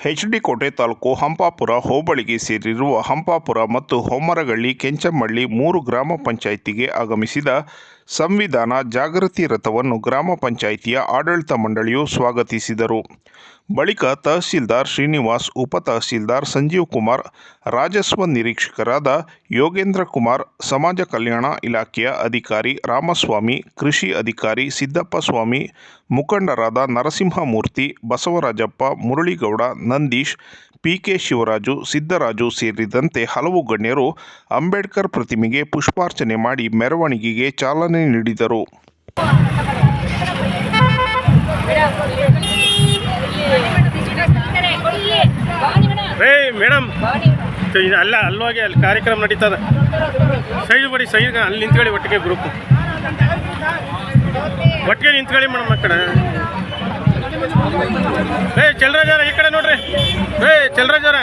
H D. ಕೋಟೆ ತಾಲೂಕು ಹಂಪಾಪುರ ಹೋಬಳಿಗೆ ಸೇರಿರುವ ಹಂಪಾಪುರ ಮತ್ತು ಹೊಮ್ಮರಗಳ್ಳಿ ಕೆಂಚಮಳ್ಳಿ ಮೂರು ಗ್ರಾಮ ಪಂಚಾಯಿತಿಗೆ ಆಗಮಿಸಿದ ಸಂವಿಧಾನ ಜಾಗೃತಿ ರಥವನ್ನು ಗ್ರಾಮ ಪಂಚಾಯಿತಿಯ ಆಡಳಿತ ಮಂಡಳಿಯು ಸ್ವಾಗತಿಸಿದರು. ಬಳಿಕ ತಹಸೀಲ್ದಾರ್ ಶ್ರೀನಿವಾಸ್, ಉಪ ತಹಸೀಲ್ದಾರ್ ಸಂಜೀವ್ ಕುಮಾರ್, ರಾಜಸ್ವ ನಿರೀಕ್ಷಕರಾದ ಯೋಗೇಂದ್ರ ಕುಮಾರ್, ಸಮಾಜ ಕಲ್ಯಾಣ ಇಲಾಖೆಯ ಅಧಿಕಾರಿ ರಾಮಸ್ವಾಮಿ, ಕೃಷಿ ಅಧಿಕಾರಿ ಸಿದ್ದಪ್ಪ ಸ್ವಾಮಿ ಮುಖಂಡರಾದ ನರಸಿಂಹಮೂರ್ತಿ, ಬಸವರಾಜಪ್ಪ, ಮುರಳಿಗೌಡ ನಂದೀಶ್, ಪಿಕೆ ಶಿವರಾಜು, ಸಿದ್ದರಾಜು ಸೇರಿದಂತೆ ಹಲವು ಗಣ್ಯರು ಅಂಬೇಡ್ಕರ್ ಪ್ರತಿಮೆಗೆ ಪುಷ್ಪಾರ್ಚನೆ ಮಾಡಿ ಮೆರವಣಿಗೆಗೆ ಚಾಲನೆ ನೀಡಿದರು. ಮೇಡಮ್ ಅಲ್ಲ ಅಲ್ಲೋಗಿ ಅಲ್ಲಿ ಕಾರ್ಯಕ್ರಮ ನಡೀತದ. ಸೈಡ್ ಬಡಿ ಸೈಡ್ ಅಲ್ಲಿ ನಿಂತ್ಕೊಳ್ಳಿ ಒಟ್ಟಿಗೆ ಗ್ರೂಪ್ ಒಟ್ಟಿಗೆ ನಿಂತ್ಕೊಳ್ಳಿ ಮೇಡಮ್ ಆ ಕಡೆ. ಏ, ಚಲ್ರಾಜರ, ಈ ಕಡೆ ನೋಡ್ರಿ. ಏ, ಚಲ್ರಾಜರ.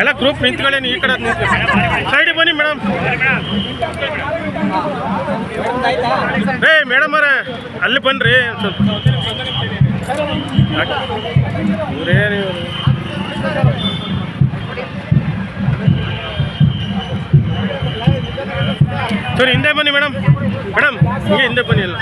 ಎಲ್ಲ ಗ್ರೂಪ್ ನಿಂತ್ಕೊಳ್ಳಿ ನೀವು ಈ ಕಡೆ. ಸೈಡ್ ಬನ್ನಿ ಮೇಡಮ್ ಏ ಮೇಡಮ್ ಅವರ, ಅಲ್ಲಿ ಬನ್ರಿ ಸ್ವಲ್ಪ. ಸರಿ, ಹಿಂದೆ ಬನ್ನಿ ಮೇಡಮ್ ಮೇಡಮ್ ಹಿಂಗೆ ಹಿಂದೆ ಬನ್ನಿ ಅಲ್ಲ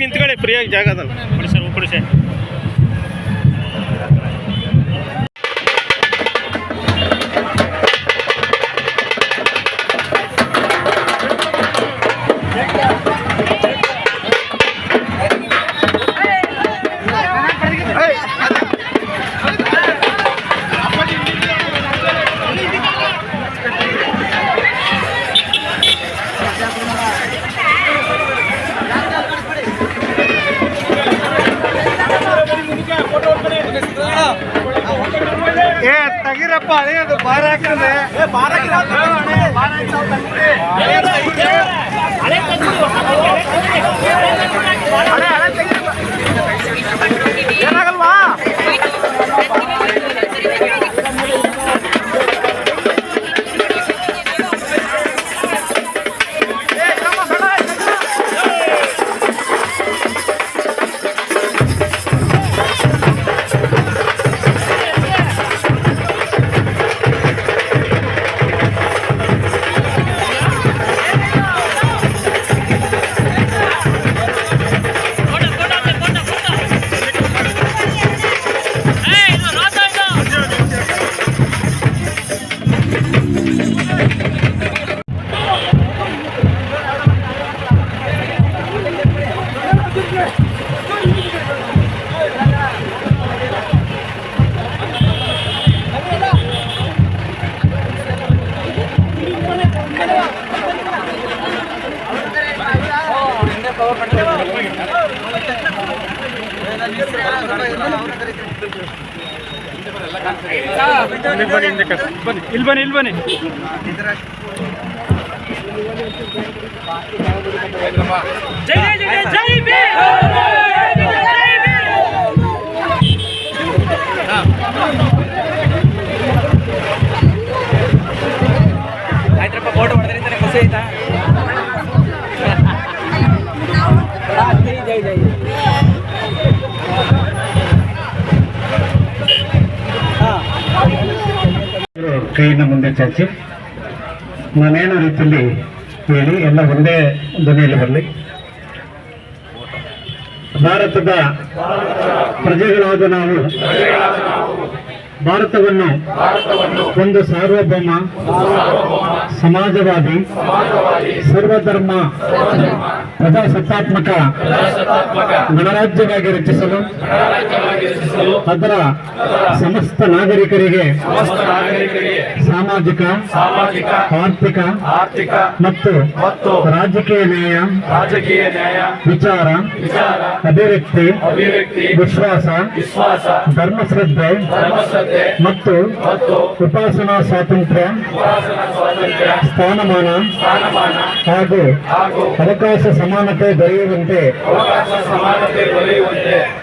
ನಿಂತ್ಕೊಳ್ಳಿ ಫ್ರೀಯಾಗಿ ಜಾಗ ಕೊಡಿ ಸರ್ ಕೊಡಿ ಸರ್. ಅದೇ ಇಲ್ಲಿ ಬನ್ನಿ ಇಲ್ಲಿ ಬನ್ನಿ. ಆಯ್ತಪ್ಪ ಫೋಟೋ ಹೊಡೆದ್ರಿಂದ ಖುಷಿ ಆಯ್ತಾ ಕೈಯಿಂದ ಮುಂದೆ ಚಾಚಿ. ನಾನೇನು ರೀತಿಯಲ್ಲಿ ಹೇಳಿ ಎಲ್ಲ ಒಂದೇ ಧ್ವನಿಯಲ್ಲಿ ಬರಲಿ. ಭಾರತದ ಪ್ರಜೆಗಳಾದ ನಾವು ಭಾರತವನ್ನು ಒಂದು ಸಾರ್ವಭೌಮ ಸಮಾಜವಾದಿ ಸರ್ವಧರ್ಮ ಪ್ರಜಾಸತ್ತಾತ್ಮಕ ಗಣರಾಜ್ಯವಾಗಿ ರಚಿಸಲು ಅದರ ಸಮಸ್ತ ನಾಗರಿಕರಿಗೆ ಸಾಮಾಜಿಕ ಆರ್ಥಿಕ ಮತ್ತು ರಾಜಕೀಯ ನ್ಯಾಯ ರಾಜಕೀಯ ನ್ಯಾಯ ವಿಚಾರ ಅಭಿವ್ಯಕ್ತಿ ಅಭಿವ್ಯಕ್ತಿ ವಿಶ್ವಾಸ ವಿಶ್ವಾಸ ಧರ್ಮಶ್ರದ್ಧೆ ಮತ್ತು ಉಪಾಸನಾ ಸ್ವಾತಂತ್ರ್ಯ ಸ್ಥಾನಮಾನ ಹಾಗೂ ಅವಕಾಶ ಸಮಾನತೆ ದೊರೆಯುವಂತೆ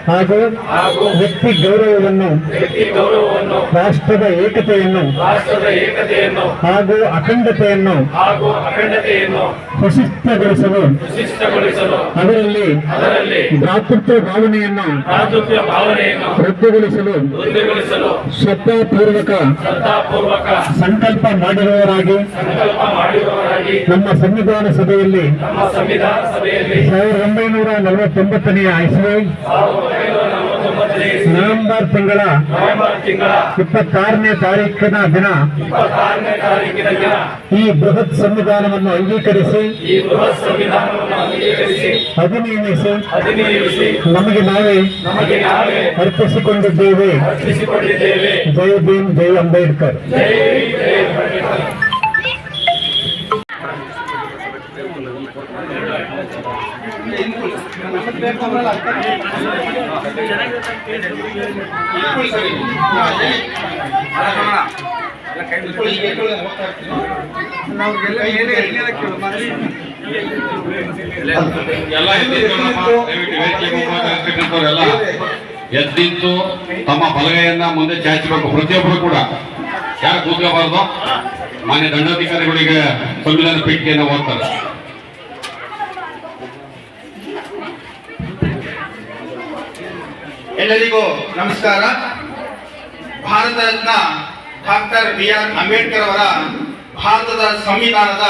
ಹಾಗೂ ವ್ಯಕ್ತಿ ಗೌರವವನ್ನು ರಾಷ್ಟ್ರದ ಏಕತೆಯನ್ನು ಹಾಗೂ ಅಖಂಡತೆಯನ್ನು ಪ್ರಶಸ್ತಗೊಳಿಸಲು ಅದರಲ್ಲಿ ಭ್ರಾತೃತ್ವ ಭಾವನೆಯನ್ನು ರದ್ದುಗೊಳಿಸಲು ಶ್ರದ್ಧಾಪೂರ್ವಕ ಶ್ರದ್ಧಾಪೂರ್ವಕ ಸಂಕಲ್ಪ ಮಾಡಿರುವವರಾಗಿ ಸಂಕಲ್ಪ ಮಾಡಿರುವವರಾಗಿ ನಮ್ಮ ಸಂವಿಧಾನ ಸಭೆಯಲ್ಲಿ ನಮ್ಮ ಸಂವಿಧಾನ ಸಭೆಯಲ್ಲಿ ಸಾವಿರದ ಒಂಬೈನೂರ ನಲವತ್ತೊಂಬತ್ತನೆಯ ಇಸ್ವಿ ನವೆಂಬರ್ ತಿಂಗಳ ಇಪ್ಪತ್ತಾರನೇ ತಾರೀಕಿನ ದಿನ ಈ ಬೃಹತ್ ಸಂವಿಧಾನವನ್ನು ಅಂಗೀಕರಿಸಿ ಅಧಿನಿಯಮಿಸಿ ನಮಗೆ ನಾವೇ ಅರ್ಪಿಸಿಕೊಂಡಿದ್ದೇವೆ. ಜೈ ಭೀಮ್ ಜೈ ಅಂಬೇಡ್ಕರ್ ಜೈ ಜೈ ಅಂಬೇಡ್ಕರ್. ಎಲ್ಲ ತಮ್ಮ ಬಲಗೈಯನ್ನ ಮುಂದೆ ಚಾಚಬೇಕು ಪ್ರತಿಯೊಬ್ಬರು ಕೂಡ. ಯಾರು ಕೂತ್ಕೋಬಾರ್ದು? ಮಾನ್ಯ ದಂಡಾಧಿಕಾರಿಗಳಿಗೆ ಸಂವಿಧಾನ ಪೀಠಿಕೆಯನ್ನು ಓದ್ತಾರೆ. ಎಲ್ಲರಿಗೂ ನಮಸ್ಕಾರ. Bharat Ratna doctor B R Ambedkar ಅವರ ಭಾರತದ ಸಂವಿಧಾನದ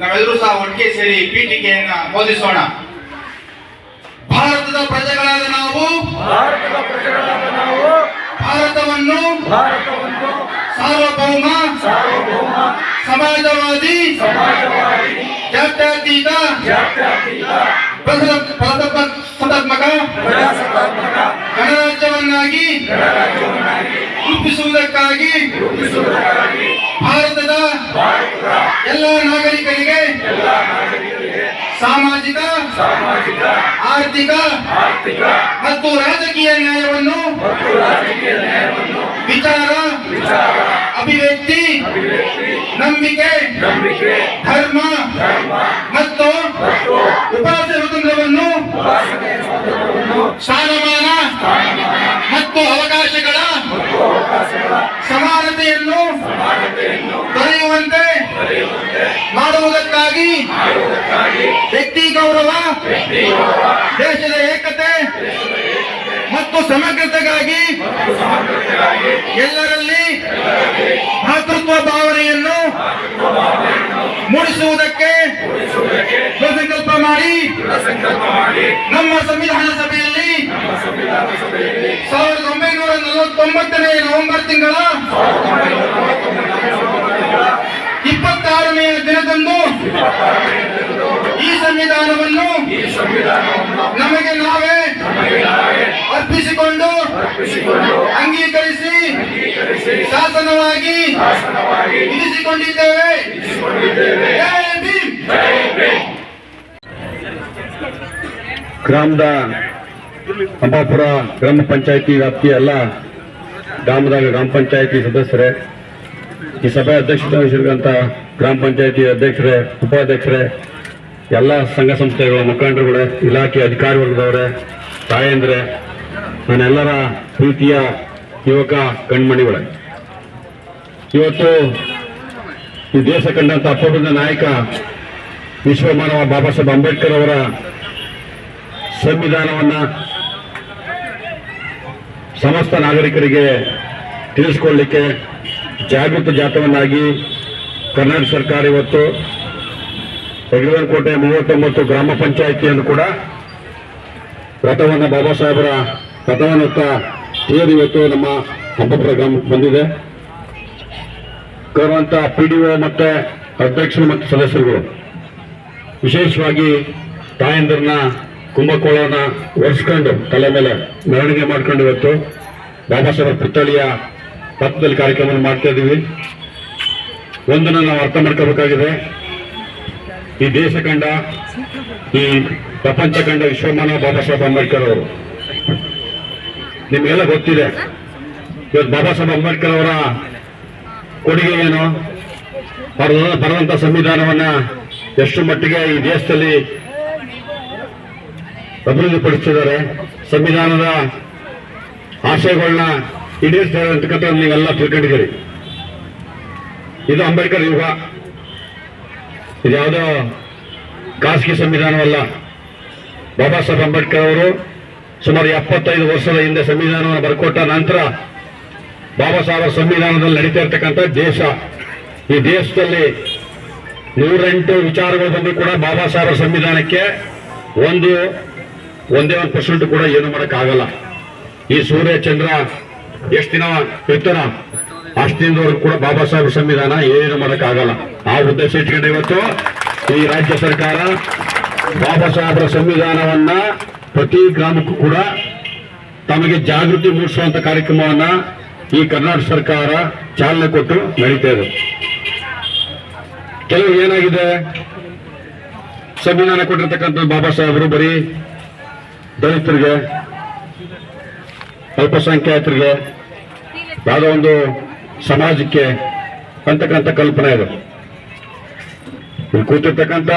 ನಾವೆಲ್ಲರೂ ಸಹ ಒಟ್ಟಿಗೆ ಸೇರಿ ಪೀಠಿಕೆಯನ್ನ ಬೋಧಿಸೋಣ. ಭಾರತದ ಪ್ರಜೆಗಳಾದ ನಾವು ಭಾರತವನ್ನು ಸಾರ್ವಭೌಮ ಸಮಾಜವಾದಿ ಜಾತ್ಯತೀತ ಪ್ರಜಾಸತ್ತಾತ್ಮಕ ಗಣರಾಜ್ಯವನ್ನಾಗಿ ರೂಪಿಸುವುದಕ್ಕಾಗಿ ಭಾರತದ ಎಲ್ಲ ನಾಗರಿಕರಿಗೆ ಸಾಮಾಜಿಕ, ಆರ್ಥಿಕ ಮತ್ತು ರಾಜಕೀಯ ನ್ಯಾಯವನ್ನು ವಿಚಾರ, ಅಭಿವ್ಯಕ್ತಿ, ನಂಬಿಕೆ, ಧರ್ಮ ಮತ್ತು ಉಪಾಸ ಸ್ವತಂತ್ರವನ್ನು ಸ್ಥಾನಮಾನ ಮತ್ತು ಅವಕಾಶಗಳ ಮತ್ತು ಅವಕಾಶಗಳ ಸಮಾನತೆಯನ್ನು ದೊರೆಯುವಂತೆ ಮಾಡುವುದಕ್ಕಾಗಿ ವ್ಯಕ್ತಿ ಗೌರವ ದೇಶದ ಏಕತೆ ಮತ್ತು ಸಮಗ್ರತೆಗಾಗಿ ಎಲ್ಲರಲ್ಲಿ ಭಾತೃತ್ವ ಭಾವನೆಯನ್ನು ಮೂಡಿಸುವುದಕ್ಕೆ ಸಂಕಲ್ಪ ಮಾಡಿ ನಮ್ಮ ಸಂವಿಧಾನ ಸಭೆಯಲ್ಲಿ ಸಾವಿರದ ಒಂಬೈನೂರ ನಲವತ್ತೊಂಬತ್ತನೇ ನವೆಂಬರ್ ತಿಂಗಳ ಇಪ್ಪತ್ತಾರನೆಯ ದಿನದಂದು ಈ ಸಂವಿಧಾನವನ್ನು ನಮಗೆ ನಾವೇ ಅರ್ಪಿಸಿಕೊಂಡು ಅಂಗೀಕರಿಸಿ ಅಂಗೀಕರಿಸಿ ಶಾಸನವಾಗಿ ಶಾಸನವಾಗಿ ವಿಧಿಸಿಕೊಂಡಿದ್ದೇವೆ ಇರಿಸಿಕೊಂಡಿದ್ದೇವೆ. ಜೈ ಭೀಮ್. ಜೈ ಭೀಮ್. ಗ್ರಾಮದ ಅಂಬಾಪುರ ಗ್ರಾಮ ಪಂಚಾಯಿತಿ ವ್ಯಾಪ್ತಿಯ ಎಲ್ಲ ಗ್ರಾಮದ ಗ್ರಾಮ ಪಂಚಾಯಿತಿ ಸದಸ್ಯರೇ ಈ ಸಭೆ ಅಧ್ಯಕ್ಷತೆ ವಹಿಸಿರುವಂತ ಗ್ರಾಮ ಪಂಚಾಯಿತಿ ಅಧ್ಯಕ್ಷರೇ ಉಪಾಧ್ಯಕ್ಷರೇ ಎಲ್ಲ ಸಂಘ ಸಂಸ್ಥೆಗಳ ಮುಖಂಡರುಗಳೇ ಇಲಾಖೆ ಅಧಿಕಾರಿ ವರ್ಗದವರೇ ತಾಯಂದ್ರೆ ನನ್ನೆಲ್ಲರ ಪ್ರೀತಿಯ ಯುವಕ ಕಣ್ಮಣಿಗಳ. ಇವತ್ತು ಈ ದೇಶ ಕಂಡಂತ ಅಪರೂಪದ ನಾಯಕ ವಿಶ್ವಮಾನವ ಬಾಬಾ ಸಾಹೇಬ್ ಅಂಬೇಡ್ಕರ್ ಅವರ ಸಂವಿಧಾನವನ್ನ ಸಮಸ್ತ ನಾಗರಿಕರಿಗೆ ತಿಳಿಸ್ಕೊಳ್ಳಿಕ್ಕೆ ಜಾಗೃತ ಜಾತವನ್ನಾಗಿ ಕರ್ನಾಟಕ ಸರ್ಕಾರ ಇವತ್ತು ಕೋಟೆ ಮೂವತ್ತೊಂಬತ್ತು ಗ್ರಾಮ ಪಂಚಾಯಿತಿಯನ್ನು ಕೂಡ ರಥವನ್ನು ಬಾಬಾ ಸಾಹೇಬರ ರಥವನ್ನು ತೇರು ಇವತ್ತು ನಮ್ಮ ಹಬ್ಬ ಗ್ರಾಮಕ್ಕೆ ಬಂದಿದೆ. ಗೌರವಂತ ಪಿ ಡಿ ಒ ಮತ್ತೆ ಅಧ್ಯಕ್ಷರು ಮತ್ತು ಸದಸ್ಯರುಗಳು, ವಿಶೇಷವಾಗಿ ತಾಯಂದ್ರನ್ನ ಕುಂಭಕೋಳನ ಒರೆಸ್ಕೊಂಡು ತಲೆ ಮೇಲೆ ಮೆರವಣಿಗೆ ಮಾಡ್ಕೊಂಡು ಇವತ್ತು ಬಾಬಾ ಸಾಹೇಬ್ ಪುತ್ಥಳಿಯ ಪಕ್ಕದಲ್ಲಿ ಕಾರ್ಯಕ್ರಮ ಮಾಡ್ತಾ ಇದ್ದೀವಿ. ಒಂದನ್ನು ನಾವು ಅರ್ಥ ಮಾಡ್ಕೋಬೇಕಾಗಿದೆ. ಈ ದೇಶ ಕಂಡ, ಈ ಪ್ರಪಂಚ ಕಂಡ ವಿಶ್ವಮಾನ ಬಾಬಾ ಸಾಹೇಬ್ ಅಂಬೇಡ್ಕರ್ ಅವರು. ನಿಮಗೆಲ್ಲ ಗೊತ್ತಿದೆ. ಇವತ್ತು ಬಾಬಾ ಸಾಹೇಬ್ ಅಂಬೇಡ್ಕರ್ ಅವರ ಕೊಡುಗೆ ಏನು? ಬರೆದ ಬರೆದಂತ ಸಂವಿಧಾನವನ್ನ ಎಷ್ಟು ಮಟ್ಟಿಗೆ ಈ ದೇಶದಲ್ಲಿ ಅಭಿವೃದ್ಧಿಪಡಿಸಿದ್ದಾರೆ ಸಂವಿಧಾನದ ಆಶಯಗಳನ್ನ ಈಡೇರಿಸ್ತಾರೆ ಅಂತಕ್ಕಂಥ ನೀವೆಲ್ಲ ತಿಳ್ಕೊಂಡಿದ್ದೀರಿ. ಇದು ಅಂಬೇಡ್ಕರ್ ಯುಗ. ಇದ್ಯಾವುದೋ ಖಾಸಗಿ ಸಂವಿಧಾನವಲ್ಲ. ಬಾಬಾ ಸಾಹೇಬ್ ಅಂಬೇಡ್ಕರ್ ಅವರು ಸುಮಾರು ಎಪ್ಪತ್ತೈದು ವರ್ಷದ ಹಿಂದೆ ಸಂವಿಧಾನವನ್ನು ಬರ್ಕೊಟ್ಟ ನಂತರ ಬಾಬಾ ಸಾಹೇಬ್ ಸಂವಿಧಾನದಲ್ಲಿ ನಡೀತಾ ಇರ್ತಕ್ಕಂಥ ದೇಶ. ಈ ದೇಶದಲ್ಲಿ ನೂರೆಂಟು ವಿಚಾರಗಳು ಬಂದರೂ ಕೂಡ ಬಾಬಾ ಸಾಹೇಬ್ ಸಂವಿಧಾನಕ್ಕೆ ಒಂದು, ಒಂದೇ ಒಂದು ಪರ್ಸೆಂಟ್ ಕೂಡ ಏನು ಮಾಡೋಕ್ಕಾಗಲ್ಲ. ಈ ಸೂರ್ಯ, ಚಂದ್ರ ಎಷ್ಟು ದಿನ ಇರ್ತಾರ ಅಷ್ಟು ದಿನದವರೆಗೂ ಕೂಡ ಬಾಬಾ ಸಾಹೇಬ್ ಸಂವಿಧಾನ ಏನು ಮಾಡೋಕ್ಕಾಗಲ್ಲ. ಆ ಉದ್ದೇಶ ಇಟ್ಕೊಂಡು ಇವತ್ತು ಈ ರಾಜ್ಯ ಸರ್ಕಾರ ಬಾಬಾ ಸಾಹೇಬ್ರ ಸಂವಿಧಾನವನ್ನ ಪ್ರತಿ ಗ್ರಾಮಕ್ಕೂ ಕೂಡ ತಮಗೆ ಜಾಗೃತಿ ಮೂಡಿಸುವಂತ ಕಾರ್ಯಕ್ರಮವನ್ನ ಈ ಕರ್ನಾಟಕ ಸರ್ಕಾರ ಚಾಲನೆ ಕೊಟ್ಟು ನಡೀತಾ ಇದೆ. ಕೆಲವು ಏನಾಗಿದೆ? ಸಂವಿಧಾನ ಕೊಟ್ಟಿರ್ತಕ್ಕಂಥ ಬಾಬಾ ಸಾಹೇಬರು ಬರೀ ದಲಿತರಿಗೆ, ಅಲ್ಪಸಂಖ್ಯಾತರಿಗೆ, ಯಾವುದೋ ಒಂದು ಸಮಾಜಕ್ಕೆ ಅಂತಕ್ಕಂಥ ಕಲ್ಪನೆ ಇದೆ. ಕೂತಿರ್ತಕ್ಕಂಥ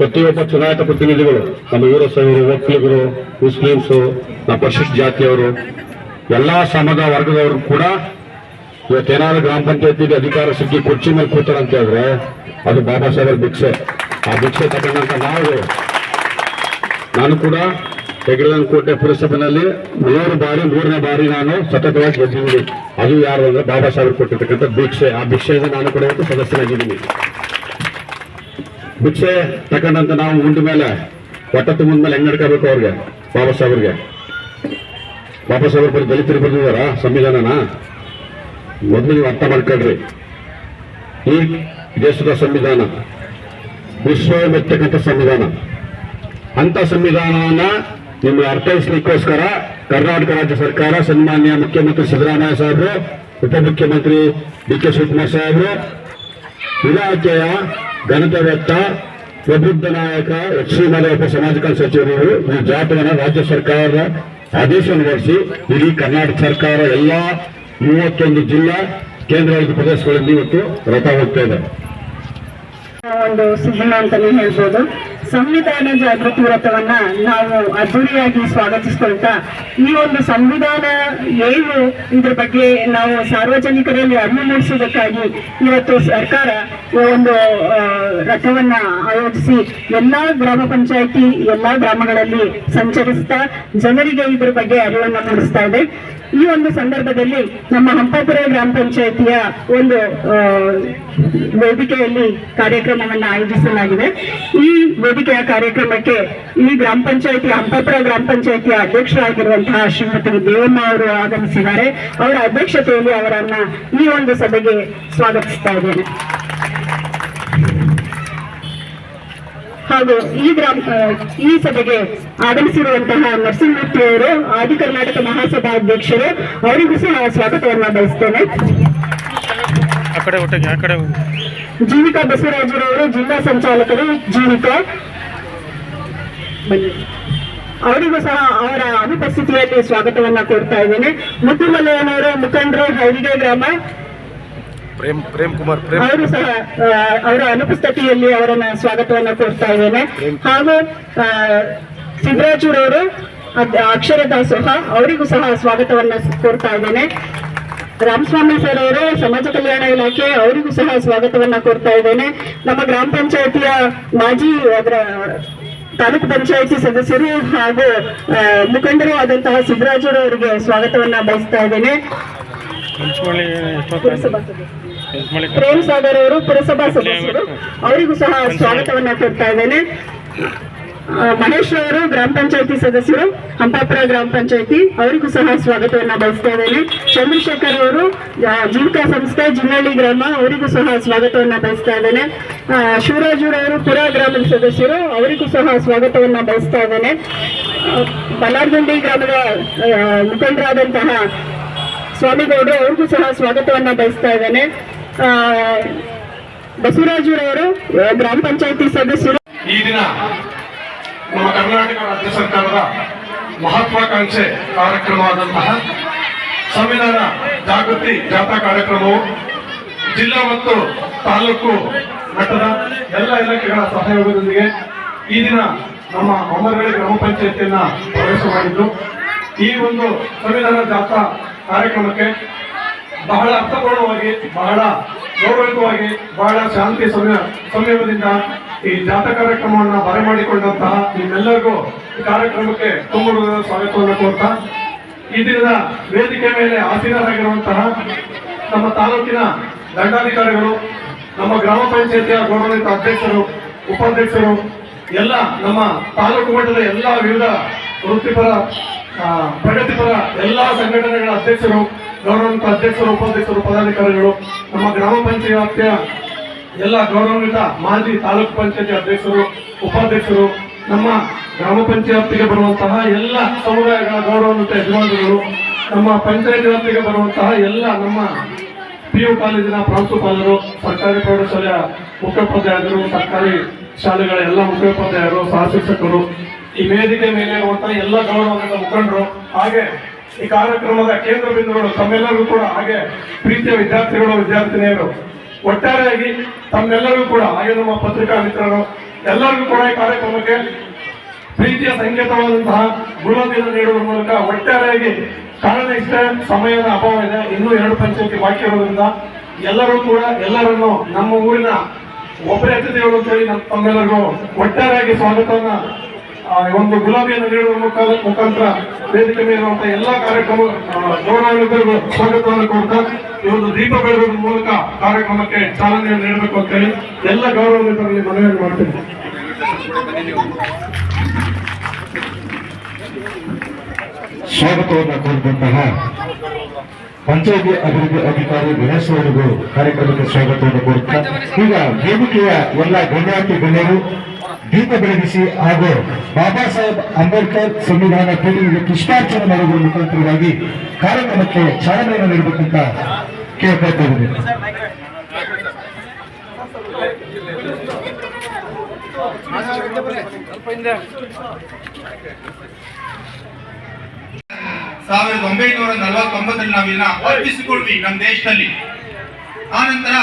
ಪ್ರತಿಯೊಬ್ಬ ಚುನಾಯಿತ ಪ್ರತಿನಿಧಿಗಳು, ನಮ್ಮ ವೀರಶೈವರು ಒಕ್ಕಲಿಗರು ಮುಸ್ಲಿಮ್ಸು, ನಮ್ಮ ಪರಿಶಿಷ್ಟ ಜಾತಿಯವರು, ಎಲ್ಲಾ ಸಮಾಜ ವರ್ಗದವರು ಕೂಡ ಇವತ್ತೇನಾದ್ರು ಗ್ರಾಮ ಪಂಚಾಯತಿಗೆ ಅಧಿಕಾರ ಸಿಕ್ಕಿ ಕುರ್ಚಿ ಮೇಲೆ ಅಂತ ಹೇಳಿದ್ರೆ ಅದು ಬಾಬಾ ಸಾಹೇಬರ ಭಿಕ್ಷೆ. ಆ ಭಿಕ್ಷೆ ತಗೊಂಡಂತ ನಾವು, ನಾನು ಕೂಡ ಹೆಗ್ರದನ್ ಕೋಟೆ ಪುರಸಭೆಯಲ್ಲಿ ಮೂರು ಬಾರಿ, ಮೂರನೇ ಬಾರಿ ನಾನು ಸತತವಾಗಿ ಗೆದ್ದಿದ್ದೀನಿ. ಅದು ಯಾರು ಅಂದ್ರೆ ಬಾಬಾ ಸಾಹೇಬ್ ಕೊಟ್ಟಿರ್ತಕ್ಕಂಥ ಭಿಕ್ಷೆ. ಆ ಭಿಕ್ಷೆಯಿಂದ ನಾನು ಕೂಡ ಇವತ್ತು ಸದಸ್ಯನಾಗಿದ್ದೀನಿ ಭಿಕ್ಷೆ ತಗೊಂಡಂತ ನಾವು ಉಂಡ ಮೇಲೆ ಹೊಟ್ಟೆ ತುಂಬಿದ ಮೇಲೆ ಹೆಂಗ್ ನಡ್ಕೋಬೇಕು ಅವ್ರಿಗೆ? ಬಾಬಾ ಸಾಹೇಬ್ರಿಗೆ ಬಾಬಾ ಸಾಹೇಬ್ರ ಬರೀ ದಲಿತರು ಬರ್ದಿದಾರ ಸಂವಿಧಾನನ? ಮೊದಲು ನೀವು ಅರ್ಥ ಮಾಡ್ಕೊಳ್ರಿ. ಈ ದೇಶದ ಸಂವಿಧಾನ ವಿಶ್ವ ಮೆತ್ತಕ್ಕಂಥ ಸಂವಿಧಾನ. ಅಂತ ಸಂವಿಧಾನವನ್ನ ನಿಮ್ಗೆ ಅರ್ಥೈಸಲಿಕ್ಕೋಸ್ಕರ ಕರ್ನಾಟಕ ರಾಜ್ಯ ಸರ್ಕಾರ ಸನ್ಮಾನ್ಯ ಮುಖ್ಯಮಂತ್ರಿ ಸಿದ್ದರಾಮಯ್ಯ ಸಾಹೇಬರು, ಉಪಮುಖ್ಯಮಂತ್ರಿ ಡಿ ಕೆ ಶಿವಕುಮಾರ್ ಸಾಹೇಬರು ಇಲಾಖೆಯ ಗಣಿತವೆತ್ತ ಪ್ರಬುದ್ಧ ನಾಯಕ ಎಚ್ ಸಮಾಜ ಸಚಿವರು ಈ ಜಾತವನ್ನು ರಾಜ್ಯ ಸರ್ಕಾರದ ಆದೇಶವನ್ನು ನಡೆಸಿ ಇಡೀ ಕರ್ನಾಟಕ ಸರ್ಕಾರ ಎಲ್ಲ ಮೂವತ್ತೊಂದು ಜಿಲ್ಲಾ ಕೇಂದ್ರಾಡಳಿತ ಪ್ರದೇಶಗಳಲ್ಲಿ ಇವತ್ತು ರಥ ಹೋಗ್ತಾ ಇದೆ. ಒಂದು ಸುದಿನ ಅಂತಾನೆ ಹೇಳ್ಬೋದು. ಸಂವಿಧಾನ ಜಾಗೃತಿ ವ್ರತವನ್ನ ನಾವು ಅದ್ದೂರಿಯಾಗಿ ಸ್ವಾಗತಿಸ್ಕೊಳ್ತಾ ಈ ಒಂದು ಸಂವಿಧಾನ ಏನು ಇದ್ರ ಬಗ್ಗೆ ನಾವು ಸಾರ್ವಜನಿಕರಲ್ಲಿ ಅರಿವು ಮೂಡಿಸುವುದಕ್ಕಾಗಿ ಇವತ್ತು ಸರ್ಕಾರ ಒಂದು ರಥವನ್ನ ಆಯೋಜಿಸಿ ಎಲ್ಲಾ ಗ್ರಾಮ ಪಂಚಾಯತಿ, ಎಲ್ಲಾ ಗ್ರಾಮಗಳಲ್ಲಿ ಸಂಚರಿಸ್ತಾ ಜನರಿಗೆ ಇದ್ರ ಬಗ್ಗೆ ಅರಿವನ್ನ ಮೂಡಿಸ್ತಾ ಇದೆ. ಈ ಒಂದು ಸಂದರ್ಭದಲ್ಲಿ ನಮ್ಮ ಹಂಪಾಪುರ ಗ್ರಾಮ ಪಂಚಾಯತಿಯ ಒಂದು ವೇದಿಕೆಯಲ್ಲಿ ಕಾರ್ಯಕ್ರಮವನ್ನು ಆಯೋಜಿಸಲಾಗಿದೆ. ಈ ವೇದಿಕೆಯ ಕಾರ್ಯಕ್ರಮಕ್ಕೆ ಈ ಗ್ರಾಮ ಪಂಚಾಯತಿ ಹಂಪಾಪುರ ಗ್ರಾಮ ಪಂಚಾಯತಿಯ ಅಧ್ಯಕ್ಷರಾಗಿರುವಂತಹ ಶ್ರೀಮತಿ ದೇವಮ್ಮ ಅವರು ಆಗಮಿಸಿದ್ದಾರೆ. ಅವರ ಅಧ್ಯಕ್ಷತೆಯಲ್ಲಿ ಅವರನ್ನ ಈ ಒಂದು ಸಭೆಗೆ ಸ್ವಾಗತಿಸ್ತಾ ಇದ್ದೇನೆ. ಹಾಗೂ ಈ ಗ್ರಾಮ ಈ ಸಭೆಗೆ ಆಗಮಿಸಿರುವಂತಹ ನರಸಿಂಹಮೂರ್ತಿ ಅವರು, ಆದಿ ಕರ್ನಾಟಕ ಮಹಾಸಭಾ ಅಧ್ಯಕ್ಷರು ಅವರಿಗೂ ಸಹ ಸ್ವಾಗತವನ್ನು ಬಯಸ್ತೇನೆ. ಆ ಕಡೆ ಒಟ್ಟಿಗೆ ಆ ಕಡೆ ಹೋಗಿ. ಜೀವಿಕಾ ಬಸವರಾಜರವರು ಜಿಲ್ಲಾ ಸಂಚಾಲಕರು ಜೀವಿಕಾ ಬನ್ನಿ. ಅವರಿಗೂ ಸಹ ಅವರ ಅನುಪಸ್ಥಿತಿಯಲ್ಲಿ ಸ್ವಾಗತವನ್ನ ಕೊಡ್ತಾ ಇದ್ದೇನೆ. ಮುತ್ತುಮಲ್ಲಯ್ಯನವರು ಮುಖಂಡರು ಹೈರಿಗೆ ಗ್ರಾಮ. ಪ್ರೇಮ್ ಪ್ರೇಮ್ ಕುಮಾರ್ ಪ್ರೇಮ್. ಅವರು ಸಹ ಅವರ ಅನುಪಸ್ಥಿತಿಯಲ್ಲಿ ಅವರನ್ನ ಸ್ವಾಗತವನ್ನ ಕೊಡ್ತಾ ಇದ್ದೇನೆ. ಹಾಗೂ ಆ, ಸಿದ್ದರಾಜುರವರು ಅಕ್ಷರ ದಾಸೋಹ ಅವರಿಗೂ ಸಹ ಸ್ವಾಗತವನ್ನ ಕೊಡ್ತಾ ಇದ್ದೇನೆ. ರಾಮಸ್ವಾಮಿ ಸರ್ ಅವರು ಸಮಾಜ ಕಲ್ಯಾಣ ಇಲಾಖೆ ಅವರಿಗೂ ಸಹ ಸ್ವಾಗತವನ್ನ ಕೊಡ್ತಾ ಇದ್ದೇನೆ. ನಮ್ಮ ಗ್ರಾಮ ಪಂಚಾಯತಿಯ ಮಾಜಿ ಅದರ ತಾಲೂಕು ಪಂಚಾಯತಿ ಸದಸ್ಯರು ಹಾಗೂ ಮುಖಂಡರು ಆದಂತಹ ಸಿದ್ದರಾಜುರವರಿಗೆ ಸ್ವಾಗತವನ್ನ ಬಯಸ್ತಾ ಇದ್ದೇನೆ. ಪ್ರೇಮ್ ಸಾಗರ್ ಅವರು ಪುರಸಭಾ ಸದಸ್ಯರು ಅವರಿಗೂ ಸಹ ಸ್ವಾಗತವನ್ನ ಕೊಡ್ತಾ ಇದ್ದೇನೆ. ಮಹೇಶ್ ಅವರು ಗ್ರಾಮ ಪಂಚಾಯತಿ ಸದಸ್ಯರು, ಹಂಪಾಪುರ ಗ್ರಾಮ ಪಂಚಾಯತಿ, ಅವರಿಗೂ ಸಹ ಸ್ವಾಗತವನ್ನು ಬಯಸ್ತಾ ಇದ್ದೇನೆ. ಚಂದ್ರಶೇಖರ್ ಅವರು ಜೀವಿಕಾ ಸಂಸ್ಥೆ, ಜಿನ್ನಳ್ಳಿ ಗ್ರಾಮ, ಅವರಿಗೂ ಸಹ ಸ್ವಾಗತವನ್ನು ಬಯಸ್ತಾ ಇದ್ದೇನೆ. ಶಿವರಾಜುರವರು ಪುರ ಗ್ರಾಮದ ಸದಸ್ಯರು, ಅವರಿಗೂ ಸಹ ಸ್ವಾಗತವನ್ನು ಬಯಸ್ತಾ ಇದ್ದೇನೆ. ಬಲಾರ್ಗುಂಡಿ ಗ್ರಾಮದ ಮುಖಂಡರಾದಂತಹ ಸ್ವಾಮಿಗೌಡರು ಅವ್ರಿಗೂ ಸಹ ಸ್ವಾಗತವನ್ನು ಬಯಸ್ತಾ ಇದ್ದೇನೆ. ಬಸವರಾಜುರವರು ಗ್ರಾಮ ಪಂಚಾಯತಿ ಸದಸ್ಯರು. ಈ ದಿನ ನಮ್ಮ ಕರ್ನಾಟಕ ರಾಜ್ಯ ಸರ್ಕಾರದ ಮಹತ್ವಾಕಾಂಕ್ಷೆ ಕಾರ್ಯಕ್ರಮವಾದಂತಹ ಸಂವಿಧಾನ ಜಾಗೃತಿ ಜಾಥಾ ಕಾರ್ಯಕ್ರಮವು ಜಿಲ್ಲಾ ಮತ್ತು ತಾಲೂಕು ಮಟ್ಟದ ಎಲ್ಲ ಇಲಾಖೆಗಳ ಸಹಯೋಗದೊಂದಿಗೆ ಈ ದಿನ ನಮ್ಮ ಹೊಮ್ಮರಗಳಿ ಗ್ರಾಮ ಪಂಚಾಯತಿಯನ್ನ ಪ್ರವೇಶ ಮಾಡಿದ್ದು. ಈ ಒಂದು ಸಂವಿಧಾನ ಜಾಥಾ ಕಾರ್ಯಕ್ರಮಕ್ಕೆ ಬಹಳ ಅರ್ಥಪೂರ್ಣವಾಗಿ, ಬಹಳ ಗೌರವಯುತವಾಗಿ, ಬಹಳ ಶಾಂತಿ ಸಮಯ, ಸಮಯದಿಂದ ಈ ಜಾಥಾ ಕಾರ್ಯಕ್ರಮವನ್ನು ಬರಮಾಡಿಕೊಂಡಂತಹ ನಿಮ್ಮೆಲ್ಲರಿಗೂ ಈ ಕಾರ್ಯಕ್ರಮಕ್ಕೆ ತುಂಬ ಸ್ವಾಗತವನ್ನು ಕೋರ್ತಾ, ಈ ದಿನದ ವೇದಿಕೆ ಮೇಲೆ ಆಸೀನರಾಗಿರುವಂತಹ ನಮ್ಮ ತಾಲೂಕಿನ ದಂಡಾಧಿಕಾರಿಗಳು, ನಮ್ಮ ಗ್ರಾಮ ಪಂಚಾಯತಿಯ ಗೌರವಿತ ಅಧ್ಯಕ್ಷರು, ಉಪಾಧ್ಯಕ್ಷರು, ಎಲ್ಲ ನಮ್ಮ ತಾಲೂಕು ಮಟ್ಟದ ಎಲ್ಲ ವಿವಿಧ ವೃತ್ತಿಪರ ಪ್ರಗತಿಪರ ಎಲ್ಲ ಸಂಘಟನೆಗಳ ಅಧ್ಯಕ್ಷರು ಗೌರವಾನ್ವಿತ ಅಧ್ಯಕ್ಷರು, ಉಪಾಧ್ಯಕ್ಷರು, ಪದಾಧಿಕಾರಿಗಳು, ನಮ್ಮ ಗ್ರಾಮ ಪಂಚಾಯತಿಯ ಎಲ್ಲ ಗೌರವಾನ್ವಿತ ಮಾಜಿ ತಾಲೂಕು ಪಂಚಾಯತಿ ಅಧ್ಯಕ್ಷರು, ಉಪಾಧ್ಯಕ್ಷರು, ನಮ್ಮ ಗ್ರಾಮ ಪಂಚಾಯತಿಗೆ ಬರುವಂತಹ ಎಲ್ಲ ಸಮುದಾಯಗಳ ಗೌರವಾನ್ವಿತ ಯಜಮಾನರುಗಳು, ನಮ್ಮ ಪಂಚಾಯತ್ ವ್ಯಾಪ್ತಿಗೆ ಬರುವಂತಹ ಎಲ್ಲ ನಮ್ಮ ಪಿ ಯು ಕಾಲೇಜಿನ ಪ್ರಾಂಶುಪಾಲರು, ಸರ್ಕಾರಿ ಪ್ರೌಢಶಾಲೆಯ ಮುಖ್ಯೋಪಾಧ್ಯಾಯರು, ಸರ್ಕಾರಿ ಶಾಲೆಗಳ ಎಲ್ಲ ಮುಖ್ಯೋಪಾಧ್ಯಾಯರು, ಸಹ ಶಿಕ್ಷಕರು, ಈ ವೇದಿಕೆ ಮೇಲೆ ಇರುವಂತಹ ಎಲ್ಲ ಗೌರವಾನ್ವಿತ ಮುಖಂಡರು, ಹಾಗೆ ಈ ಕಾರ್ಯಕ್ರಮದ ಕೇಂದ್ರ ಬಿಂದುಗಳು ತಮ್ಮೆಲ್ಲರೂ ಕೂಡ ಹಾಗೆ ಪ್ರೀತಿಯ ವಿದ್ಯಾರ್ಥಿಗಳು, ವಿದ್ಯಾರ್ಥಿನಿಯರು, ಒಟ್ಟಾರೆಯಾಗಿ ತಮ್ಮೆಲ್ಲರಿಗೂ ಕೂಡ, ಹಾಗೆ ನಮ್ಮ ಪತ್ರಿಕಾ ಮಿತ್ರರು, ಎಲ್ಲರಿಗೂ ಕೂಡ ಈ ಕಾರ್ಯಕ್ರಮಕ್ಕೆ ಪ್ರೀತಿಯ ಸಂಕೇತವಾದಂತಹ ಗುಣದಿಂದ ನೀಡುವ ಮೂಲಕ ಒಟ್ಟಾರೆಯಾಗಿ ಕಾರಣ ಇಷ್ಟೇ ಸಮಯದ ಅಭಾವ ಇದೆ. ಇನ್ನೂ ಎರಡು ಪಂಚಾಯತಿ ಬಾಕಿ ಇರೋದ್ರಿಂದ ಎಲ್ಲರೂ ಕೂಡ ಎಲ್ಲರನ್ನು ನಮ್ಮ ಊರಿನ ಒಬ್ಬರೇ ಅತಿಥಿಗಳು ಅಂತೇಳಿ ನಮ್ಮ ತಮ್ಮೆಲ್ಲರಿಗೂ ಒಟ್ಟಾರೆಯಾಗಿ ಸ್ವಾಗತವನ್ನ ಒಂದು ಗುಲಾಬಿಯನ್ನು ನೀಡುವ ಮುಖಾಂತರ ಮುಖಾಂತರ ವೇದಿಕೆ ಮೇಲಿರುವಂತಹ ಎಲ್ಲಾ ಕಾರ್ಯಕ್ರಮ ಗೌರವಾನ್ವಿತರಿಗೂ ಸ್ವಾಗತವನ್ನು ಕೊಡ್ತಾ ಈ ಒಂದು ದೀಪ ಬೆಳಗುವ ಮೂಲಕ ಕಾರ್ಯಕ್ರಮಕ್ಕೆ ಚಾಲನೆಯನ್ನು ನೀಡಬೇಕು ಅಂತ ಹೇಳಿ ಎಲ್ಲ ಗೌರವಾನ್ವಿತರಲ್ಲಿ ಮನವಿಯನ್ನು ಮಾಡ್ತೀನಿ. ಸ್ವಾಗತವನ್ನು ಕೋರಿದಂತಹ ಪಂಚಾಯತಿ ಅಭಿವೃದ್ಧಿ ಅಧಿಕಾರಿ ಗಣೇಶ್ ಅವರಿಗೂ ಕಾರ್ಯಕ್ರಮಕ್ಕೆ ಸ್ವಾಗತವನ್ನು ಕೋರುತ್ತಾ ಈಗ ವೇದಿಕೆಯ ಎಲ್ಲ ಗಣ್ಯಾತಿ ಗಣ್ಯರು ದೀಪ ಬೆಳಗಿಸಿ ಹಾಗೂ ಬಾಬಾ ಸಾಹೇಬ್ ಅಂಬೇಡ್ಕರ್ ಸಂವಿಧಾನ ಪೀಠಿಗೆ ಪುಷ್ಪಾರ್ಚನೆ ಮಾಡುವುದರ ಮುಖಾಂತರವಾಗಿ ಕಾರ್ಯಕ್ರಮಕ್ಕೆ ಚಾಲನೆಯನ್ನು ನೀಡಬೇಕಂತ ಕೇಳ್ಕೊಳ್ತಾ ಇದ್ದೀನಿ. ಸಾವಿರದ ಒಂಬೈನೂರ ನಲವತ್ತೊಂಬತ್ತರಲ್ಲಿ ನಾವು ಇದನ್ನ ಅರ್ಪಿಸಿಕೊಳ್ವಿ ನಮ್ಮ ದೇಶದಲ್ಲಿ. ಆನಂತರ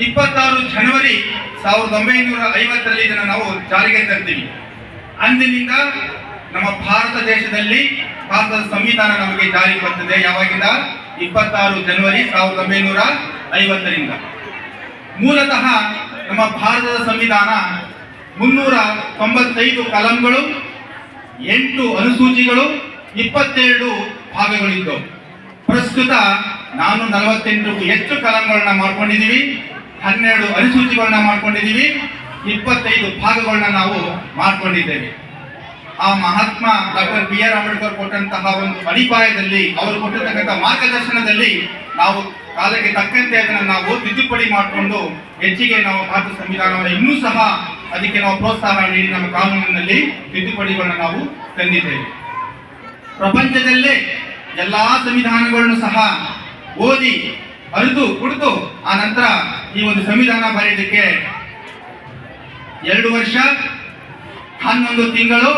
ಇಪ್ಪತ್ತಾರು ಜನವರಿ ಸಾವಿರದ ಒಂಬೈನೂರ ಐವತ್ತರಲ್ಲಿ ಇದನ್ನು ನಾವು ಜಾರಿಗೆ ತರ್ತೀವಿ. ಅಂದಿನಿಂದ ನಮ್ಮ ಭಾರತ ದೇಶದಲ್ಲಿ ಭಾರತದ ಸಂವಿಧಾನ ನಮಗೆ ಜಾರಿಗೆ ಬರ್ತದೆ. ಯಾವಾಗಿಂದ? ಇಪ್ಪತ್ತಾರು ಜನವರಿ ಸಾವಿರದ ಒಂಬೈನೂರ ಐವತ್ತರಿಂದ. ಮೂಲತಃ ನಮ್ಮ ಭಾರತದ ಸಂವಿಧಾನ ಮುನ್ನೂರ ತೊಂಬತ್ತೈದು ಕಲಂಗಳು, ಎಂಟು ಅನುಸೂಚಿಗಳು, ಇಪ್ಪತ್ತೆರಡು ಭಾಗಗಳಿದ್ದವು. ಪ್ರಸ್ತುತ ನಾನು ನಲವತ್ತೆಂಟಕ್ಕೂ ಹೆಚ್ಚು ಕಲಂಗಳನ್ನ ಮಾಡ್ಕೊಂಡಿದ್ದೀವಿ ಹನ್ನೆರಡು ಅನುಸೂಚಿಗಳನ್ನ ಮಾಡ್ಕೊಂಡಿದ್ದೀವಿ, ಇಪ್ಪತ್ತೈದು ಭಾಗಗಳನ್ನ ನಾವು ಮಾಡ್ಕೊಂಡಿದ್ದೇವೆ. ಆ Mahatma doctor B R Ambedkar ಕೊಟ್ಟಂತಹ ಒಂದು ಅಡಿಪಾಯದಲ್ಲಿ, ಅವರು ಕೊಟ್ಟಿರ್ತಕ್ಕಂಥ ಮಾರ್ಗದರ್ಶನದಲ್ಲಿ ನಾವು ಕಾಲಕ್ಕೆ ತಕ್ಕಂತೆ ಅದನ್ನು ನಾವು ತಿದ್ದುಪಡಿ ಮಾಡಿಕೊಂಡು ಹೆಚ್ಚಿಗೆ ನಾವು ಭಾರತ ಸಂವಿಧಾನವನ್ನು ಇನ್ನೂ ಸಹ ಅದಕ್ಕೆ ನಾವು ಪ್ರೋತ್ಸಾಹ ನೀಡಿ ನಮ್ಮ ಕಾನೂನಿನಲ್ಲಿ ತಿದ್ದುಪಡಿಗಳನ್ನು ನಾವು ತಂದಿದ್ದೇವೆ. ಪ್ರಪಂಚದಲ್ಲೇ ಎಲ್ಲ ಸಂವಿಧಾನಗಳನ್ನು ಸಹ ಓದಿ ಅರಿತು ಕುಡಿದು ಆ ನಂತರ ಈ ಒಂದು ಸಂವಿಧಾನ ಬರೆಯೋದಕ್ಕೆ ಎರಡು ವರ್ಷ, ಹನ್ನೊಂದು ತಿಂಗಳು,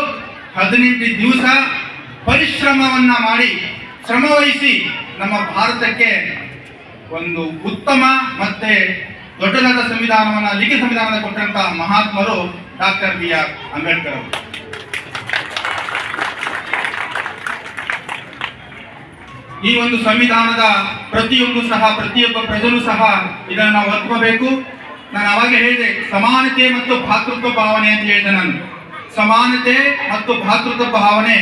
ಹದಿನೆಂಟು ದಿವಸ ಪರಿಶ್ರಮವನ್ನ ಮಾಡಿ ಶ್ರಮವಹಿಸಿ ನಮ್ಮ ಭಾರತಕ್ಕೆ ಒಂದು ಉತ್ತಮ ಮತ್ತೆ ದೊಡ್ಡದಾದ ಸಂವಿಧಾನವನ್ನ, ಲಿಖಿತ ಸಂವಿಧಾನ ಕೊಟ್ಟಂತ ಮಹಾತ್ಮರು ಡಾಕ್ಟರ್ ಬಿ ಆರ್ ಅಂಬೇಡ್ಕರ್ ಅವರು. ಈ ಒಂದು ಸಂವಿಧಾನದ ಪ್ರತಿಯೊಂದು ಸಹ, ಪ್ರತಿಯೊಬ್ಬ ಪ್ರಜಲು ಸಹ ಇದನ್ನು ನಾವು ಒತ್ಕೋಬೇಕು ನಾನು ಅವಾಗ ಹೇಳಿದೆ, ಸಮಾನತೆ ಮತ್ತು ಭಾತೃತ್ವ ಭಾವನೆ ಅಂತ ಹೇಳಿದೆ ನಾನು. ಸಮಾನತೆ ಮತ್ತು ಭಾತೃತ್ವ ಭಾವನೆ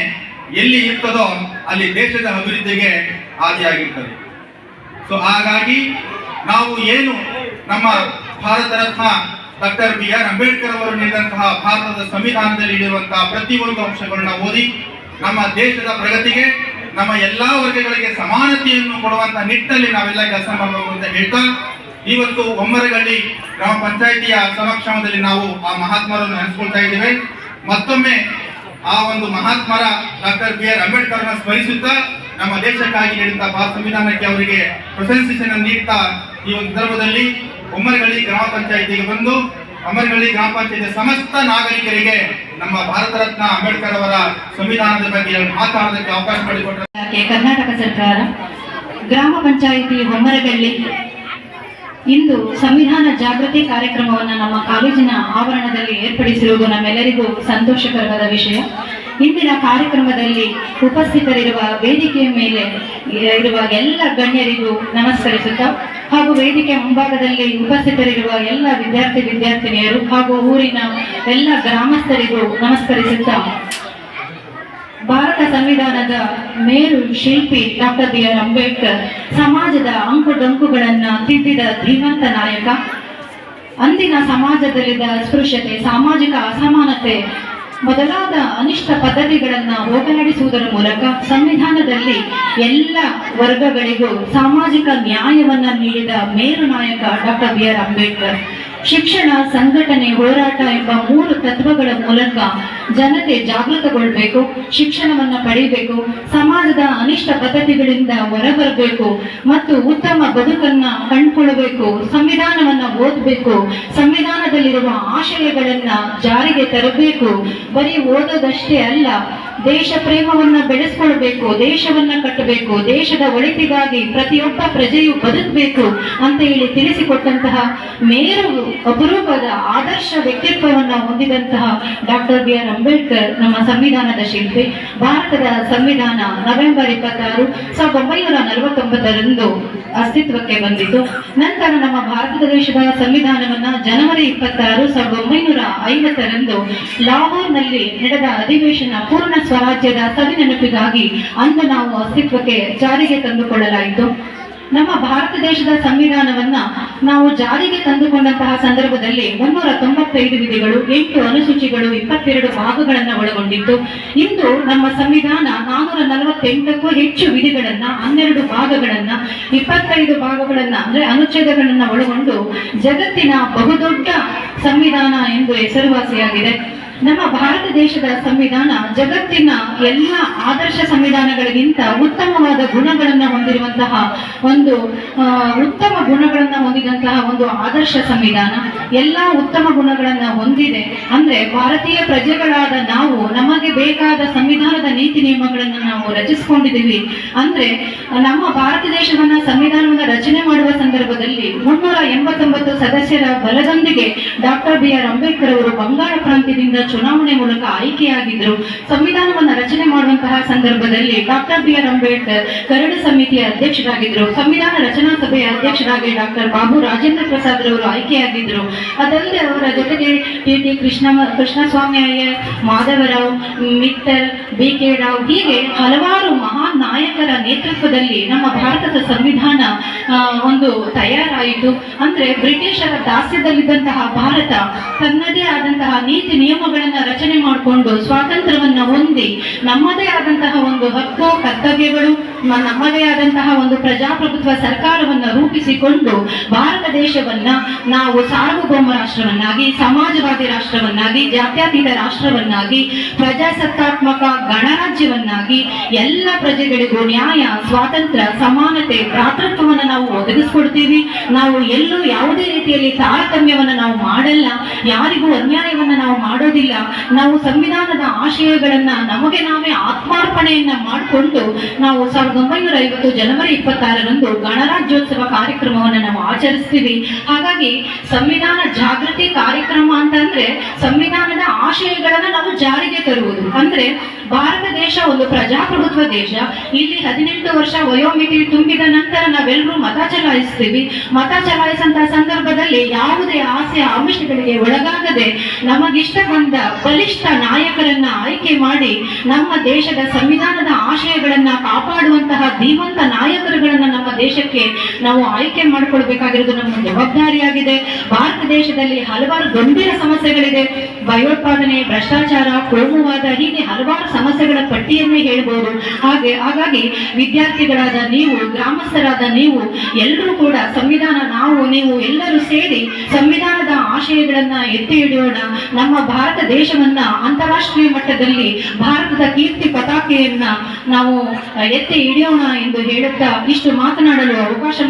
ಎಲ್ಲಿ ಇರ್ತದೋ ಅಲ್ಲಿ ದೇಶದ ಅಭಿವೃದ್ಧಿಗೆ ಆದಿಯಾಗಿರ್ತದೆ. ಸೊ ಹಾಗಾಗಿ ನಾವು ಏನು ನಮ್ಮ Bharat Ratna doctor B R Ambedkar ಅವರು ನೀಡಿದಂತಹ ಭಾರತದ ಸಂವಿಧಾನದಲ್ಲಿ ಇರುವಂತಹ ಪ್ರತಿಯೊಂದು ಅಂಶಗಳನ್ನ ಓದಿ ನಮ್ಮ ದೇಶದ ಪ್ರಗತಿಗೆ ನಮ್ಮ ಎಲ್ಲಾ ವರ್ಗಗಳಿಗೆ ಸಮಾನತೆಯನ್ನು ಕೊಡುವಂತ ನಿಟ್ಟಿನಲ್ಲಿ ನಾವೆಲ್ಲ ಕೆಲಸ ಮಾಡಬೇಕು ಅಂತ ಹೇಳ್ತಾ, ಇವತ್ತು ಒಮ್ಮರಗಳ್ಳಿ ಗ್ರಾಮ ಪಂಚಾಯಿತಿಯ ಸಮಕ್ಷಮದಲ್ಲಿ ನಾವು ಆ ಮಹಾತ್ಮರನ್ನು ನೆನೆಸ್ಕೊಳ್ತಾ ಇದ್ದೇವೆ. ಮತ್ತೊಮ್ಮೆ ಆ ಒಂದು ಮಹಾತ್ಮರ ಡಾಕ್ಟರ್ ಬಿ ಆರ್ ಅಂಬೇಡ್ಕರ್ನ ಸ್ಮರಿಸುತ್ತಾ ನಮ್ಮ ದೇಶಕ್ಕಾಗಿ ನೀಡಿದ ಸಂವಿಧಾನಕ್ಕೆ ಅವರಿಗೆ ಪ್ರಶಂಸಿಸನ್ನು ನೀಡ್ತಾ ಈ ಒಂದು ಸಂದರ್ಭದಲ್ಲಿ ಒಮ್ಮರಗಳ್ಳಿ ಗ್ರಾಮ ಪಂಚಾಯಿತಿಗೆ ಬಂದು ಅಮರಗಳ್ಳಿ ಗ್ರಾಮ ಪಂಚಾಯತ್ ಸಮಸ್ತ ನಾಗರಿಕರಿಗೆ ನಮ್ಮ ಭಾರತ ರತ್ನ ಅಂಬೇಡ್ಕರ್ ಅವರ ಸಂವಿಧಾನದ ಬಗ್ಗೆ ಮಾತಾಡೋದಕ್ಕೆ ಅವಕಾಶ ಮಾಡಿಕೊಟ್ಟರೆ ಕರ್ನಾಟಕ ಸರ್ಕಾರ, ಗ್ರಾಮ ಪಂಚಾಯಿತಿ ಹೊಮ್ಮರಗಳ್ಳಿ ಇಂದು ಸಂವಿಧಾನ ಜಾಗೃತಿ ಕಾರ್ಯಕ್ರಮವನ್ನು ನಮ್ಮ ಕಾಲೇಜಿನ ಆವರಣದಲ್ಲಿ ಏರ್ಪಡಿಸಿರುವುದು ನಮ್ಮೆಲ್ಲರಿಗೂ ಸಂತೋಷಕರವಾದ ವಿಷಯ. ಇಂದಿನ ಕಾರ್ಯಕ್ರಮದಲ್ಲಿ ಉಪಸ್ಥಿತರಿರುವ ವೇದಿಕೆಯ ಮೇಲೆ ಇರುವ ಎಲ್ಲ ಗಣ್ಯರಿಗೂ ನಮಸ್ಕರಿಸುತ್ತಾ ಹಾಗೂ ವೇದಿಕೆ ಮುಂಭಾಗದಲ್ಲಿ ಉಪಸ್ಥಿತರಿರುವ ಎಲ್ಲ ವಿದ್ಯಾರ್ಥಿ ವಿದ್ಯಾರ್ಥಿನಿಯರು ಹಾಗೂ ಊರಿನ ಎಲ್ಲ ಗ್ರಾಮಸ್ಥರಿಗೂ ನಮಸ್ಕರಿಸುತ್ತಾ ಭಾರತ ಸಂವಿಧಾನದ ಮೇರು ಶಿಲ್ಪಿ ಡಾಕ್ಟರ್ ಬಿ ಆರ್ ಅಂಬೇಡ್ಕರ್ ಸಮಾಜದ ಅಂಕು ಡೊಂಕುಗಳನ್ನ ತಿದ್ದಿದ ಧೀಮಂತ ನಾಯಕ. ಅಂದಿನ ಸಮಾಜದಲ್ಲಿದ್ದ ಅಸ್ಪೃಶ್ಯತೆ ಸಾಮಾಜಿಕ ಅಸಮಾನತೆ ಮೊದಲಾದ ಅನಿಷ್ಟ ಪದ್ಧತಿಗಳನ್ನ ಹೋಗಲಾಡಿಸುವುದರ ಮೂಲಕ ಸಂವಿಧಾನದಲ್ಲಿ ಎಲ್ಲ ವರ್ಗಗಳಿಗೂ ಸಾಮಾಜಿಕ ನ್ಯಾಯವನ್ನ ನೀಡಿದ ಮೇರು ನಾಯಕ ಡಾಕ್ಟರ್ ಬಿ ಆರ್ ಅಂಬೇಡ್ಕರ್. ಶಿಕ್ಷಣ, ಸಂಘಟನೆ, ಹೋರಾಟ ಎಂಬ ಮೂರು ತತ್ವಗಳ ಮೂಲಕ ಜನತೆ ಜಾಗೃತಗೊಳ್ಬೇಕು, ಶಿಕ್ಷಣವನ್ನ ಪಡೆಯಬೇಕು ಸಮಾಜದ ಅನಿಷ್ಟ ಪದ್ಧತಿಗಳಿಂದ ಹೊರಬರಬೇಕು ಮತ್ತು ಉತ್ತಮ ಬದುಕನ್ನ ಕಂಡುಕೊಳ್ಳಬೇಕು, ಸಂವಿಧಾನವನ್ನ ಓದಬೇಕು, ಸಂವಿಧಾನದಲ್ಲಿರುವ ಆಶಯಗಳನ್ನ ಜಾರಿಗೆ ತರಬೇಕು. ಬರೀ ಓದೋದಷ್ಟೇ ಅಲ್ಲ ದೇಶ ಪ್ರೇಮವನ್ನ ಬೆಳೆಸ್ಕೊಳ್ಬೇಕು, ದೇಶವನ್ನ ಕಟ್ಟಬೇಕು, ದೇಶದ ಒಳಿತಿಗಾಗಿ ಪ್ರತಿಯೊಬ್ಬ ಪ್ರಜೆಯು ಬದುಕಬೇಕು ಅಂತ ಹೇಳಿ ತಿಳಿಸಿಕೊಟ್ಟಂತಹ ಮೇರು ಅಪರೂಪದ ಆದರ್ಶ ವ್ಯಕ್ತಿತ್ವವನ್ನ ಹೊಂದಿದಂತಹ ಡಾಕ್ಟರ್ ಬಿ ಆರ್ ಅಂಬೇಡ್ಕರ್ ನಮ್ಮ ಸಂವಿಧಾನದ ಶಿಲ್ಪಿ. ಭಾರತದ ಸಂವಿಧಾನ ನವೆಂಬರ್ ಇಪ್ಪತ್ತಾರು ಸಾವಿರದ ಒಂಬೈನೂರ ನಲವತ್ತೊಂಬತ್ತರಂದು ಅಸ್ತಿತ್ವಕ್ಕೆ ಬಂದಿತು. ನಂತರ ನಮ್ಮ ಭಾರತ ದೇಶದ ಸಂವಿಧಾನವನ್ನ ಜನವರಿ ಇಪ್ಪತ್ತಾರು ಸಾವಿರದ ಒಂಬೈನೂರ ಐವತ್ತರಂದು ಲಾಹೋರ್ನಲ್ಲಿ ನಡೆದ ಅಧಿವೇಶನ ಪೂರ್ಣ ಸ್ವರಾಜ್ಯದ ಸವಿನೆನಪಿಗಾಗಿ ಅಂದು ನಾವು ಅಸ್ತಿತ್ವಕ್ಕೆ ಜಾರಿಗೆ ತಂದುಕೊಳ್ಳಲಾಯಿತು. ನಮ್ಮ ಭಾರತ ದೇಶದ ಸಂವಿಧಾನವನ್ನ ನಾವು ಜಾರಿಗೆ ತಂದುಕೊಂಡಂತಹ ಸಂದರ್ಭದಲ್ಲಿ ಮುನ್ನೂರ ತೊಂಬತ್ತೈದು ವಿಧಿಗಳು, ಎಂಟು ಅನುಸೂಚಿಗಳು, ಇಪ್ಪತ್ತೆರಡು ಭಾಗಗಳನ್ನ ಒಳಗೊಂಡಿತ್ತು. ಇಂದು ನಮ್ಮ ಸಂವಿಧಾನ ನಾನೂರ ನಲವತ್ತೆಂಟಕ್ಕೂ ಹೆಚ್ಚು ವಿಧಿಗಳನ್ನ, ಹನ್ನೆರಡು ಭಾಗಗಳನ್ನ, ಇಪ್ಪತ್ತೈದು ಭಾಗಗಳನ್ನ, ಅಂದ್ರೆ ಅನುಚ್ಛೇದಗಳನ್ನ ಒಳಗೊಂಡು ಜಗತ್ತಿನ ಬಹುದೊಡ್ಡ ಸಂವಿಧಾನ ಎಂದು ಹೆಸರುವಾಸಿಯಾಗಿದೆ. ನಮ್ಮ ಭಾರತ ದೇಶದ ಸಂವಿಧಾನ ಜಗತ್ತಿನ ಎಲ್ಲ ಆದರ್ಶ ಸಂವಿಧಾನಗಳಿಗಿಂತ ಉತ್ತಮವಾದ ಗುಣಗಳನ್ನ ಹೊಂದಿರುವಂತಹ ಒಂದು ಉತ್ತಮ ಗುಣಗಳನ್ನ ಹೊಂದಿದಂತಹ ಒಂದು ಆದರ್ಶ ಸಂವಿಧಾನ. ಎಲ್ಲ ಉತ್ತಮ ಗುಣಗಳನ್ನ ಹೊಂದಿದೆ. ಅಂದ್ರೆ ಭಾರತೀಯ ಪ್ರಜೆಗಳಾದ ನಾವು, ನಮಗೆ ಬೇಕಾದ ಸಂವಿಧಾನದ ನೀತಿ ನಿಯಮಗಳನ್ನ ನಾವು ರಚಿಸಿಕೊಂಡಿದ್ದೀವಿ. ಅಂದ್ರೆ ನಮ್ಮ ಭಾರತ ದೇಶವನ್ನ ಸಂವಿಧಾನವನ್ನು ರಚನೆ ಮಾಡುವ ಸಂದರ್ಭದಲ್ಲಿ ಮುನ್ನೂರ ಎಂಬತ್ತೊಂಬತ್ತು ಸದಸ್ಯರ ಬಲದೊಂದಿಗೆ ಡಾಕ್ಟರ್ ಬಿ ಆರ್ ಅಂಬೇಡ್ಕರ್ ಅವರು ಬಂಗಾಳ ಪ್ರಾಂತ್ಯದಿಂದ ಚುನಾವಣೆ ಮೂಲಕ ಆಯ್ಕೆಯಾಗಿದ್ರು ಸಂವಿಧಾನವನ್ನು ರಚನೆ ಮಾಡುವಂತಹ ಸಂದರ್ಭದಲ್ಲಿ ಡಾಕ್ಟರ್ ಬಿ ಆರ್ ಅಂಬೇಡ್ಕರ್ ಕರಡು ಸಮಿತಿಯ ಅಧ್ಯಕ್ಷರಾಗಿದ್ರು ಸಂವಿಧಾನ ರಚನಾ ಸಭೆಯ ಅಧ್ಯಕ್ಷರಾಗಿ ಡಾಕ್ಟರ್ ಬಾಬು ರಾಜೇಂದ್ರ ಪ್ರಸಾದ್ ರವರು ಆಯ್ಕೆಯಾಗಿದ್ರು ಅದಲ್ಲದೆ ಅವರ ಜೊತೆಗೆ T T Krishna Krishnaswamy Iyer Madhavrao, Mittal B K Rao ಹೀಗೆ ಹಲವಾರು ಮಹಾನ್ ನಾಯಕರ ನೇತೃತ್ವದಲ್ಲಿ ನಮ್ಮ ಭಾರತದ ಸಂವಿಧಾನ ಒಂದು ತಯಾರಾಯಿತು. ಅಂದ್ರೆ ಬ್ರಿಟಿಷರ ದಾಸ್ಯದಲ್ಲಿದ್ದಂತಹ ಭಾರತ ತನ್ನದೇ ಆದಂತಹ ನೀತಿ ನಿಯಮಗಳನ್ನ ರಚನೆ ಮಾಡಿಕೊಂಡು ಸ್ವಾತಂತ್ರ್ಯವನ್ನ ಹೊಂದಿ ನಮ್ಮದೇ ಆದಂತಹ ಒಂದು ಹಕ್ಕು, ಕರ್ತವ್ಯಗಳು ನಮ್ಮದೇ ಆದಂತಹ ಒಂದು ಪ್ರಜಾಪ್ರಭುತ್ವ ಸರ್ಕಾರವನ್ನ ರೂಪಿಸಿಕೊಂಡು ಭಾರತ ದೇಶವನ್ನ ನಾವು ಸಾರ್ವಭೌಮ ರಾಷ್ಟ್ರವನ್ನಾಗಿ, ಸಮಾಜವಾದಿ ರಾಷ್ಟ್ರವನ್ನಾಗಿ, ಜಾತ್ಯತೀತ ರಾಷ್ಟ್ರವನ್ನಾಗಿ, ಪ್ರಜಾಸತ್ತಾತ್ಮಕ ಗಣರಾಜ್ಯವನ್ನಾಗಿ ಎಲ್ಲ ಪ್ರಜೆಗಳಿಗೂ ನ್ಯಾಯ, ಸ್ವಾತಂತ್ರ್ಯ, ಸಮಾನತೆ, ಭ್ರಾತೃತ್ವವನ್ನು ನಾವು ಒದಗಿಸ್ಕೊಡ್ತೀವಿ. ನಾವು ಎಲ್ಲೂ ಯಾವುದೇ ರೀತಿಯಲ್ಲಿ ತಾರತಮ್ಯವನ್ನ ನಾವು ಮಾಡಲ್ಲ. ಯಾರಿಗೂ ಅನ್ಯಾಯವನ್ನ ನಾವು ಮಾಡೋದಿಲ್ಲ. ನಾವು ಸಂವಿಧಾನದ ಆಶಯಗಳನ್ನ ನಮಗೆ ನಾವೇ ಆತ್ಮಾರ್ಪಣೆಯನ್ನ ಮಾಡಿಕೊಂಡು ನಾವು ಸಾವಿರದ ಒಂಬೈನೂರ ಐವತ್ತು ಜನವರಿ ಇಪ್ಪತ್ತಾರರಂದು ಗಣರಾಜ್ಯೋತ್ಸವ ಕಾರ್ಯಕ್ರಮವನ್ನು ನಾವು ಆಚರಿಸ್ತೀವಿ. ಹಾಗಾಗಿ ಸಂವಿಧಾನ ಜಾಗೃತಿ ಕಾರ್ಯಕ್ರಮ ಅಂತಂದ್ರೆ ಸಂವಿಧಾನದ ಆಶಯಗಳನ್ನ ನಾವು ಜಾರಿಗೆ ತರುವುದು. ಅಂದ್ರೆ ಭಾರತ ದೇಶ ಒಂದು ಪ್ರಜಾಪ್ರಭುತ್ವ ದೇಶ. ಇಲ್ಲಿ ಹದಿನೆಂಟು ವರ್ಷ ವಯೋಮಿತಿ ತುಂಬಿದ ನಂತರ ನಾವೆಲ್ಲರೂ ಮತ ಚಲಾಯಿಸ್ತೀವಿ. ಮತ ಚಲಾಯಿಸಿದಂತಹ ಸಂದರ್ಭದಲ್ಲಿ ಯಾವುದೇ ಆಸೆ ಆಮಿಷಗಳಿಗೆ ಒಳಗಾಗದೆ ನಮಗಿಷ್ಟ ಬಂದ ಬಲಿಷ್ಠ ನಾಯಕರನ್ನ ಆಯ್ಕೆ ಮಾಡಿ ನಮ್ಮ ದೇಶದ ಸಂವಿಧಾನದ ಆಶಯಗಳನ್ನ ಕಾಪಾಡುವಂತಹ ಧೀಮಂತ ನಾಯಕರುಗಳನ್ನ ನಮ್ಮ ದೇಶಕ್ಕೆ ನಾವು ಆಯ್ಕೆ ಮಾಡಿಕೊಳ್ಬೇಕಾಗಿರೋದು ನಮ್ಮ ಜವಾಬ್ದಾರಿಯಾಗಿದೆ. ಭಾರತ ದೇಶದಲ್ಲಿ ಹಲವಾರು ಗಂಭೀರ ಸಮಸ್ಯೆಗಳಿದೆ. ಭಯೋತ್ಪಾದನೆ, ಭ್ರಷ್ಟಾಚಾರ, ಕೋಮುವಾದ ಹೀಗೆ ಹಲವಾರು ಸಮಸ್ಯೆಗಳ ಪಟ್ಟಿಯನ್ನೇ ಹೇಳಬಹುದು ಹಾಗೆ ಹಾಗಾಗಿ ವಿದ್ಯಾರ್ಥಿಗಳಾದ ನೀವು, ಗ್ರಾಮಸ್ಥರಾದ ನೀವು, ಎಲ್ಲರೂ ಕೂಡ ಸಂವಿಧಾನ ನಾವು, ನೀವು ಎಲ್ಲರೂ ಸೇರಿ ಸಂವಿಧಾನದ ಆಶಯಗಳನ್ನ ಎತ್ತಿ ಹಿಡಿಯೋಣ. ನಮ್ಮ ಭಾರತ ದೇಶವನ್ನ ಅಂತಾರಾಷ್ಟ್ರೀಯ ಮಟ್ಟದಲ್ಲಿ ಭಾರತದ ಕೀರ್ತಿ ಪತಾಕೆಯನ್ನ ನಾವು ಎತ್ತಿ ಹಿಡಿಯೋಣ ಎಂದು ಹೇಳುತ್ತಾ ಇಷ್ಟು ಮಾತನಾಡಲು ಅವಕಾಶ